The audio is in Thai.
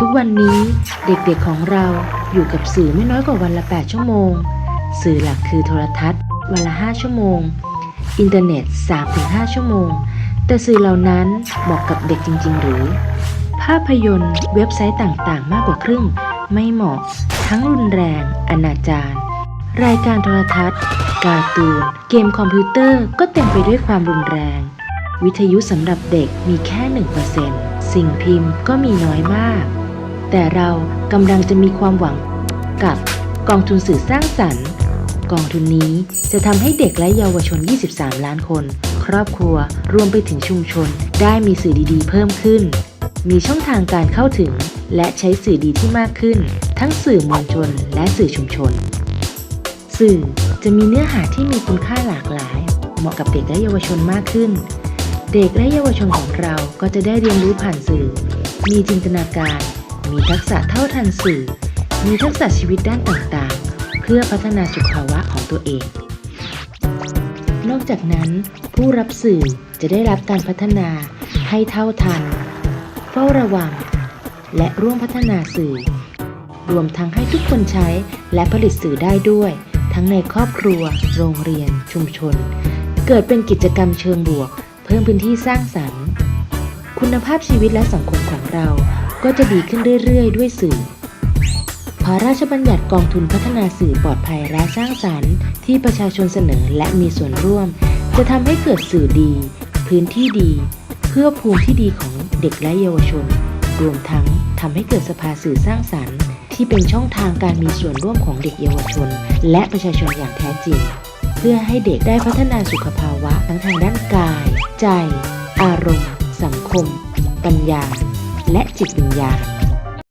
ทุกวันนี้เด็กๆของเราอยู่กับสื่อไม่น้อยกว่าวันละ 8 ชั่วโมง สื่อหลักคือโทรทัศน์ วันละ 5 ชั่วโมง อินเทอร์เน็ต 3-5 ชั่วโมง แต่สื่อเหล่านั้นเหมาะกับเด็กจริง ๆ หรือ ภาพยนตร์ เว็บไซต์ต่างๆ มากกว่าครึ่ง ไม่เหมาะ ทั้งรุนแรง อนาจารรายการโทรทัศน์ การ์ตูน เกมคอมพิวเตอร์ก็เต็มไปด้วยความรุนแรง วิทยุสำหรับเด็กมีแค่ 1%สิ่งพิมพ์ก็มีน้อยมาก แต่เรากำลังจะมีความหวังกับกองทุนสื่อสร้างสรรค์ กองทุนนี้จะทำให้เด็กและเยาวชน 23 ล้านคน ครอบครัวรวมไปถึงชุมชน ได้มีสื่อดีๆ เพิ่มขึ้น มีช่องทางการเข้าถึง และใช้สื่อดีที่มากขึ้น ทั้งสื่อมวลชนและสื่อชุมชน สื่อจะมีเนื้อหาที่มีคุณค่าหลากหลาย เหมาะกับเด็กและเยาวชนมากขึ้น เด็กและเยาวชนของเราก็จะได้เรียนรู้ผ่านสื่อ มีจินตนาการ มีทักษะเท่าทันสื่อ มีทักษะชีวิตด้านต่างๆ เพื่อพัฒนาสุขภาวะของตัวเอง นอกจากนั้น ผู้รับสื่อจะได้รับการพัฒนาให้เท่าทัน เฝ้าระวัง และร่วมพัฒนาสื่อ รวมทั้งให้ทุกคนใช้และผลิตสื่อได้ด้วย ทั้งในครอบครัว โรงเรียน ชุมชน เกิดเป็นกิจกรรมเชิงบวก เพิ่มพื้นที่สร้างสรรค์ คุณภาพชีวิตและสังคมของเรา ก็จะดีขึ้นเรื่อยๆ ด้วยสื่อ พระราชบัญญัติกองทุนพัฒนาสื่อปลอดภัยและสร้างสรรค์ ที่ประชาชนเสนอและมีส่วนร่วม จะทำให้เกิดสื่อดี พื้นที่ดี เพื่อภูมิที่ดีของเด็กและเยาวชน รวมทั้งทำให้เกิดสภาสื่อสร้างสรรค์ ที่เป็นช่องทางการมีส่วนร่วมของเด็กเยาวชน และประชาชนอย่างแท้จริง เพื่อให้เด็กได้พัฒนาสุขภาวะทั้งทางด้านกาย ใจ อารมณ์ สังคม ปัญญา และจิตวิญญาณ